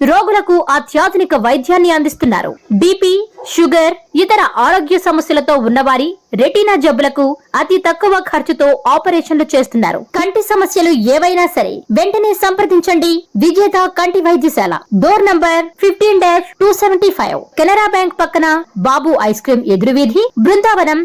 రోగులకు అత్యాధునిక వైద్యాన్ని అందిస్తున్నారు. బీపీ షుగర్ ఇతర ఆరోగ్య సమస్యలతో ఉన్నవారి రెటీనా జబ్బులకు అతి తక్కువ ఖర్చుతో ఆపరేషన్లు చేస్తున్నారు. కంటి సమస్యలు ఏవైనా సరే వెంటనే సంప్రదించండి. విజేత కంటి వైద్యశాల. Door number fifteen dash two seventy five. Canara bank పక్కన Babu ice cream ఎదురువీధి Brindavanam.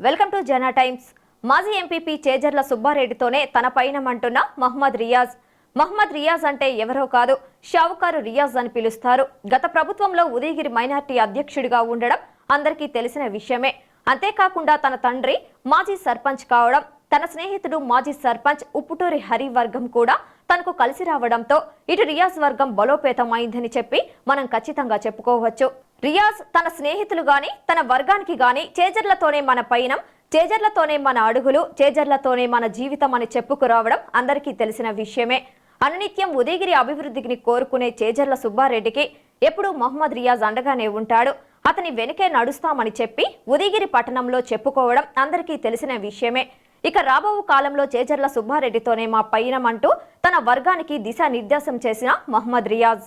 Welcome to Jana times. మాజీ ఎంపీపీ చేజర్ల సుబ్బారెడ్డితోనే తన పైనమంటున్న మహమ్మద్ రియాజ్. మహమ్మద్ రియాజ్ అంటే ఎవరో కాదు. షావుకారు రియాజ్ అని పిలుస్తారు. గత ప్రభుత్వంలో ఉదయగిరి మైనార్టీ అధ్యక్షుడిగా ఉండడం అందరికీ తెలిసిన విషయమే. అంతేకాకుండా తన తండ్రి మాజీ సర్పంచ్ కావడం తన స్నేహితుడు మాజీ సర్పంచ్ ఉప్పుటూరి హరి వర్గం కూడా తనకు కలిసి రావడంతో ఇటు రియాజ్ వర్గం బలోపేతమైందని చెప్పి మనం ఖచ్చితంగా చెప్పుకోవచ్చు. రియాజ్ తన స్నేహితులు గాని తన వర్గానికి గాని చేజర్లతోనే మన పయనం చేజర్లతోనే మన అడుగులు చేజర్లతోనే మన జీవితం అని చెప్పుకురావడం అందరికీ తెలిసిన విషయమే. అనునిత్యం ఉదయగిరి అభివృద్ధిని కోరుకునే చేజర్ల సుబ్బారెడ్డికి ఎప్పుడూ మహమ్మద్ రియాజ్ అండగానే ఉంటాడు. అతని వెనుకే నడుస్తామని చెప్పి ఉదయగిరి పట్టణంలో చెప్పుకోవడం అందరికీ తెలిసిన విషయమే. ఇక రాబో కాలంలో చేజర్ల సుబ్బారెడ్డితోనే మా పైనమంటూ అంటూ తన వర్గానికి దిశానిర్దేశం చేసిన మహమ్మద్ రియాజ్.